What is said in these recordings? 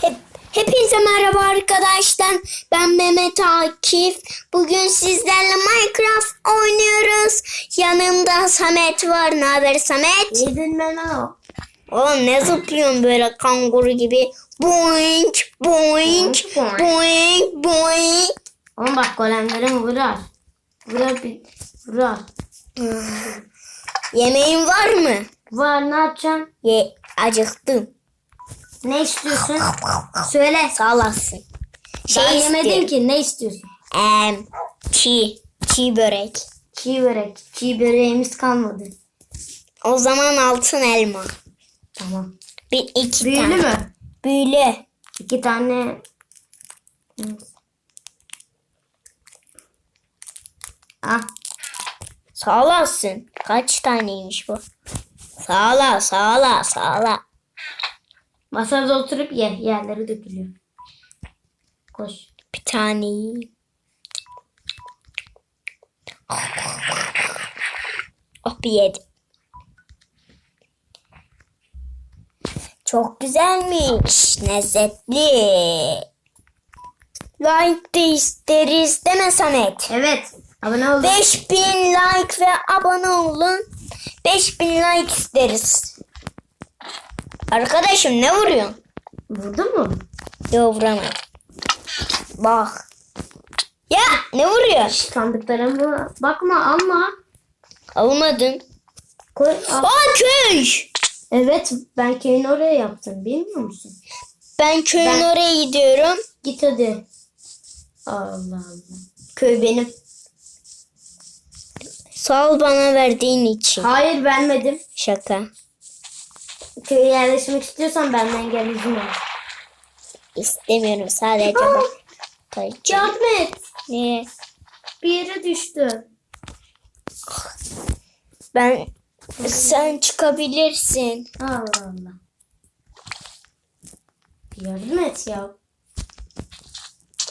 Hep, hepinize merhaba arkadaşlar. Ben Mehmet Akif. Bugün sizlerle Minecraft oynuyoruz. Yanımda Samet var. Ne haber Samet? Yedin ben o. Oğlum ne zıplıyorsun böyle kanguru gibi? Boink, boink, Boink, boink, boink. Oğlum bak golemlerim vurar. Vurar bir vurar. Yemeğin var mı? Var ne yapacaksın? Ye, acıktım. Ne istiyorsun? Söyle. Sağ olasın. Daha Şey yemedin istiyorum. ki ne istiyorsun? Em, çiğ, çiğ börek. Çiğ börek. Çiğ böreğimiz kalmadı. O zaman altın elma. Tamam. Bir iki Büyülü tane. mü? Büyülü. İki tane. Ah. Sağ olasın. Kaç taneymiş bu? Sağla, sağla, sağla. Masada oturup ye. Yerleri dökülüyor. Koş. Bir tane yiyeyim. Oh bir yedim. Çok güzelmiş. Lezzetli. Like de isteriz mi Samet? Evet. Abone ol. 5000 like ve abone olun. 5000 like isteriz. Arkadaşım ne vuruyorsun? Vurdun mu? Yok vuramadım. Bak. Ya ne vuruyor? Sandıklarıma bakma ama. Almadın. Koy. al. Aa köy. Evet ben köyün oraya yaptım bilmiyor musun? Ben köyün Ben- oraya gidiyorum. Git hadi. Allah Allah. Köy benim. Sağ ol bana verdiğin için. Hayır vermedim. Şaka. Köye yerleşmek istiyorsan benden gel izin al. İstemiyorum sadece bak. Kayacağım. Yardım et. Niye? Bir yere düştü. Ben sen çıkabilirsin. Allah Allah. Bir yardım et ya.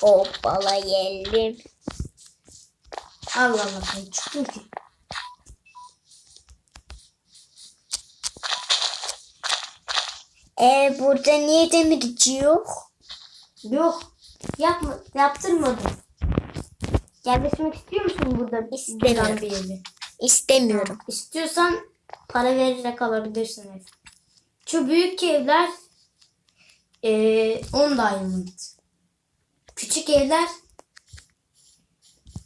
Hoppala geldim. Allah Allah. Çıktım ki. E burada niye demirci yok? Yok. Yapma, yaptırmadım. Yerleşmek istiyor musun burada? İstemiyorum. Bir yere? İstemiyorum. İstiyorsan para vererek alabilirsin ev. Şu büyük evler eee 10 diamond. Küçük evler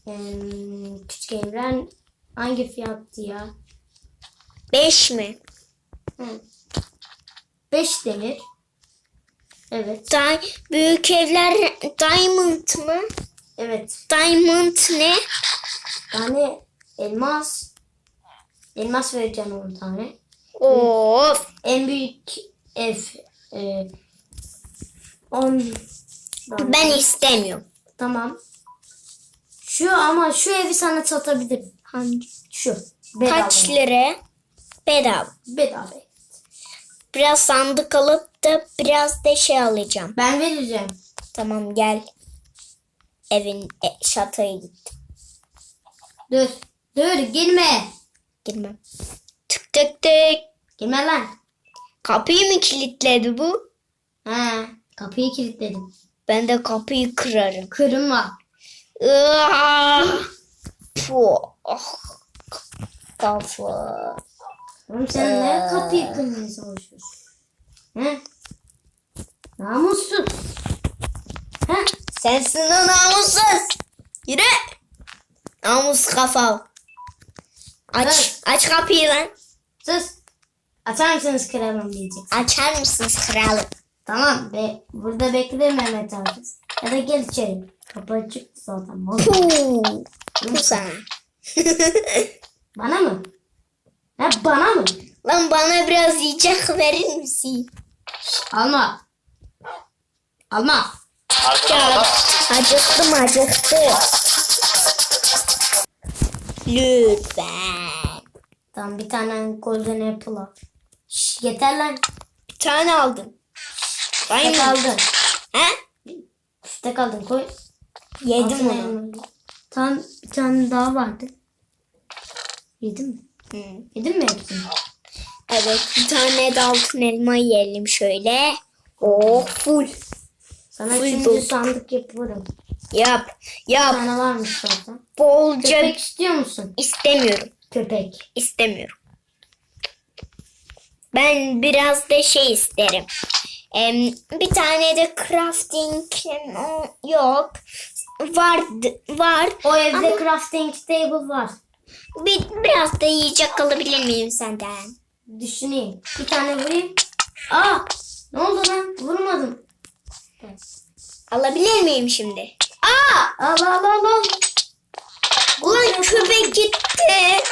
eee, küçük evler hangi fiyattı ya? 5 mi? 5 demir. Evet. Day büyük evler diamond mı? Evet. Diamond ne? Tane elmas. Elmas vereceğim 10 tane. Of. En büyük ev eee 10 tane. Ben istemiyorum. Tamam. Şu ama şu evi sana satabilirim. Hangi? Şu. Bedava. Kaç lira? Bedava. Bedava. Biraz sandık alıp da biraz da şey alacağım. Ben vereceğim. Tamam gel. Evin e, şatoya git. Dur. Dur girme. Girmem. Tık tık tık. Girme lan. Kapıyı mı kilitledi bu? Ha, kapıyı kilitledim. Ben de kapıyı kırarım. Kırma. Iıaa! Puh. Oh. Kafa. Oğlum sen ne kapıyı kırmaya çalışıyorsun? He? Namussuz. He? Sensin o namussuz. Yürü. Namus kafa. Aç, aç kapıyı lan. Sus. Açar mısınız kralım diyeceksin. Açar mısınız kralım? Tamam be. Burada bekle Mehmet abi. Ya da gel içeri. Kapı açık zaten. Puh. Bu sana. Bana mı? Ha bana mı? Lan bana biraz yiyecek verir misin? Alma. Alma. Ya acıktım acıktım. Lütfen. Tamam bir tane golden apple al. Şş, yeter lan. Bir tane aldım. Tek Diamond. aldın. He? Tek aldın koy. Yedim Altına onu. Tam bir tane daha vardı. Yedin mi? Hı. Yedin mi hepsini? Evet bir tane de altın elma yiyelim şöyle. Oh full. Sana Full şimdi sandık yapıyorum. Yap. Yap. tane varmış zaten. Bolca Köpek istiyor musun? istemiyorum. Köpek. İstemiyorum. Ben biraz da şey isterim. Em, bir tane de crafting yok. Var var. O evde Ama- crafting table var. Bir, biraz da yiyecek alabilir miyim senden? Düşüneyim. Bir tane vurayım. Aa! Ne oldu lan? Vurmadım. Alabilir miyim şimdi? Aa! Al al al al. Ulan köpek gitti.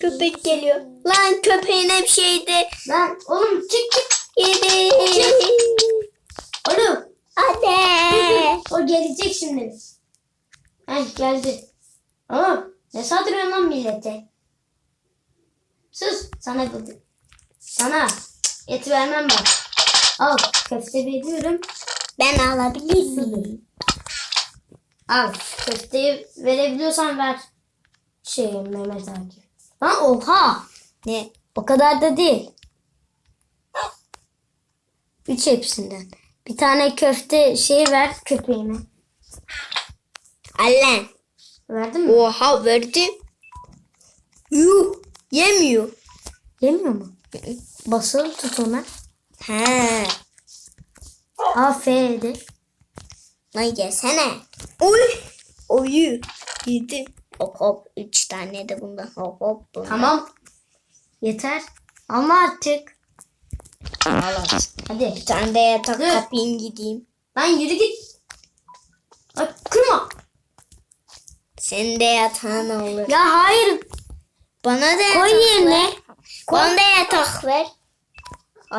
Köpek geliyor. Lan köpeğin hep şeydi. Lan oğlum çık çık. Yedi. Oğlum. Hadi. O gelecek şimdi. Heh geldi. Aa, ne saldırıyorsun lan millete? Sus sana. Sana et vermem bak. Al köfte veriyorum. Ben alabilir miyim? Al köfteyi verebiliyorsan ver. Şey Mehmet Akif. Lan oha. Ne? O kadar da değil. Üç hepsinden. Bir tane köfte şey ver köpeğime. Allen. Verdin mi? Oha verdim. Yuh. Yemiyor. Yemiyor mu? Basılı tut ona. He. Aferin. Lan yesene. Oy. Oyu. Yedim. Hop hop. Üç tane de bundan. Hop hop. Bundan. Tamam. Yeter. Ama artık. Al. Hadi. Bir tane de yatak kapayım gideyim. Lan yürü git. Ay, kırma. Senin de yatağın olur. Ya hayır. Bana da yatak Koy yerine. ver. Bana da yatak ver.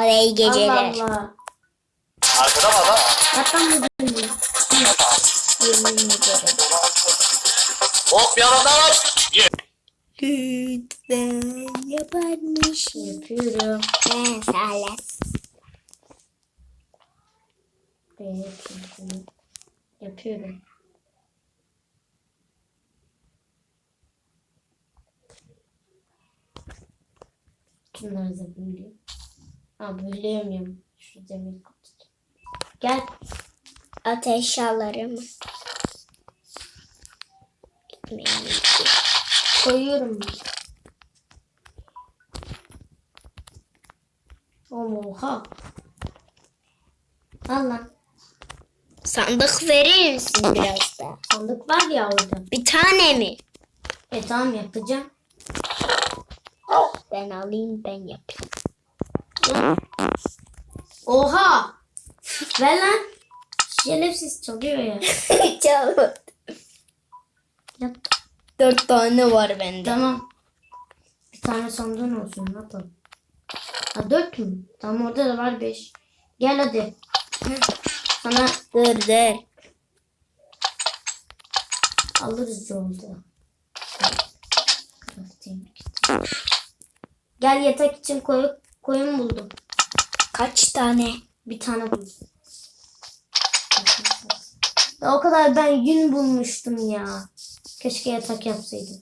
İyi geceler. Allah Allah. Arkada var ha. Zaten bu değil. Yemin ederim. Bir adam var. Yapıyorum. Ol. Yapıyorum. Şunları da büyüleyeyim. Ha büyüleyemiyorum. Şu demir kutu. Gel. Alırım. Gitmeyin. Koyuyorum. Oha. Al lan. Sandık verir misin biraz da? Sandık var ya orada. Bir tane mi? E tamam yapacağım. Ben alayım ben yapayım. Oha. Ver lan. Şerefsiz çalıyor ya. Çalmadı. Yap. Dört tane var bende. Tamam. Bir tane sandığın olsun. Ne yapalım? Ha dört mü? Tamam orada da var beş. Gel hadi. Sana Dur dur. alırız yolda. Kit. Gel yatak için koy, koyun buldum. Kaç tane? Bir tane buldum. Ya o kadar ben yün bulmuştum ya. Keşke yatak yapsaydım.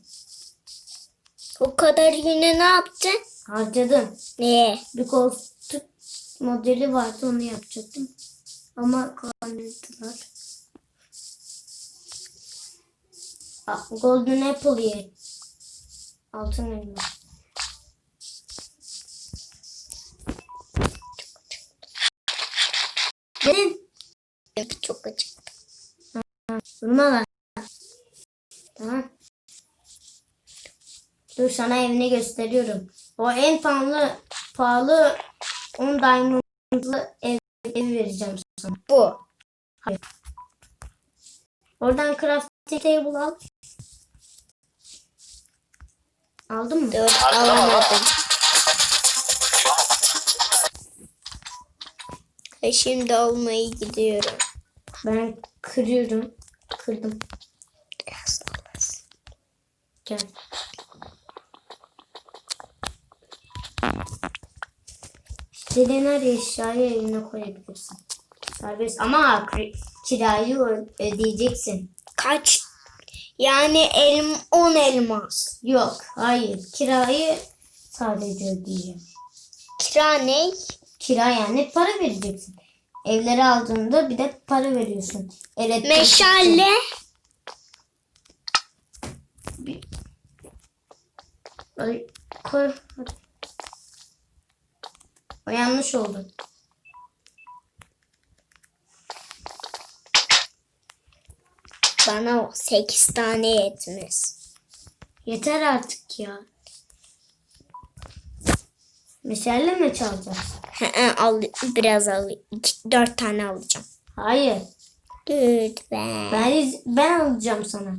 O kadar yine ne yaptın? Harcadım. Ne? Bir koltuk modeli vardı onu yapacaktım. Ama kaldırdılar. Golden Apple ye. Altın elma. Çok acık. Durma lan. Tamam. Dur sana evini gösteriyorum. O en pahalı pahalı 10 diamondlı ev, ev vereceğim sana. Bu. Oradan crafting table al. Aldın mı? Dur alamadım. E şimdi almaya gidiyorum. Ben kırıyorum. Kırdım. Biraz alasın. Gel. İstediğin her eşyayı evine koyabilirsin. Serbest ama kirayı ödeyeceksin. Kaç? Yani elm 10 elmas. Yok, hayır. Kirayı sadece ödeyeceğim. Kira ne? Kira yani para vereceksin. Evleri aldığında bir de para veriyorsun. Elektrik. Meşale. Ay, koy. O yanlış oldu. Bana o 8 tane yetmez. Yeter artık ya. Meşale mi çalacağız? Al, biraz al. 4 tane alacağım. Hayır. Lütfen. Ben ben alacağım sana.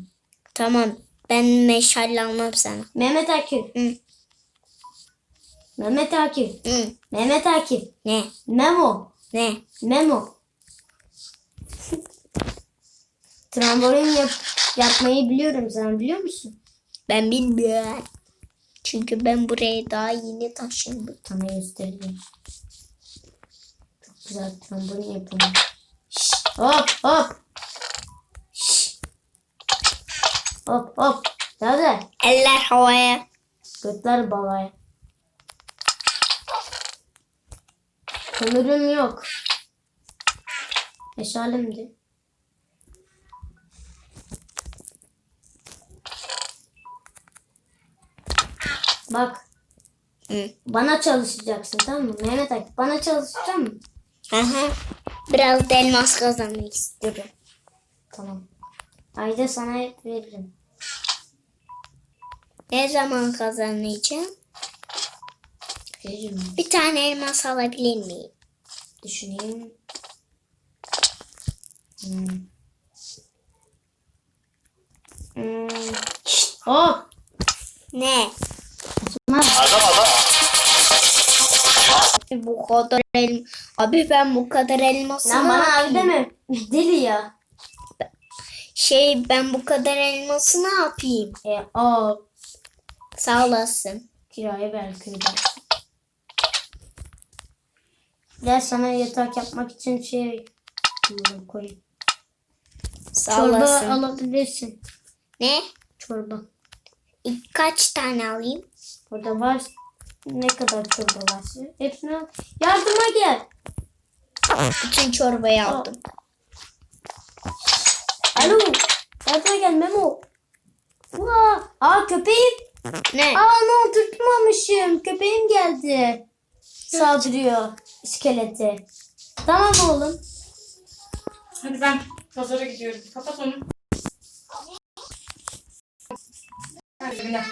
Tamam. Ben meşale almam sana. Mehmet Akif. Hı. Mehmet Akif. Hı. Mehmet Akif. Ne? Memo. Ne? Memo. Trambolin yap yapmayı biliyorum sen biliyor musun? Ben bilmiyorum. Çünkü ben buraya daha yeni taşındım. Sana göstereyim. Trambolin yapımı. Şşş, hop hop. Şşş. Hop hop. Hadi. Eller havaya. Götler balaya. Kömürüm yok. Meşalemdi. Bak Hı. bana çalışacaksın tamam mı? Mehmet Akif bana çalışacak mı? Aha. Biraz da elmas kazanmak istiyorum. Tamam. Ayda sana hep veririm. Ne zaman kazanacağım? Veririm. Bir tane elmas alabilir miyim? Düşüneyim. Hmm. Hmm. Hop. Ne? Arkada adam. Bu kadar elma. Abi ben bu kadar elması Lan ne bana abi deme. Deli ya. Şey ben bu kadar elması ne yapayım? E, o Sağ olasın. kiraya ver kıyıda. Gel sana yatak yapmak için şey koyayım. Sağ Çorba olasın. alabilirsin. Ne? Çorba. İlk Kaç tane alayım? Burada var. Ne kadar çorba var? Hepsini al. Yardıma gel. Bütün çorbayı aldım. Alo. Yardıma gel Memo. Aa, aa köpeğim. Ne? Aa ne oturtmamışım. Köpeğim geldi. Saldırıyor iskelete. Tamam oğlum. Hadi ben pazara gidiyorum. Kapat onu. Hadi dakika.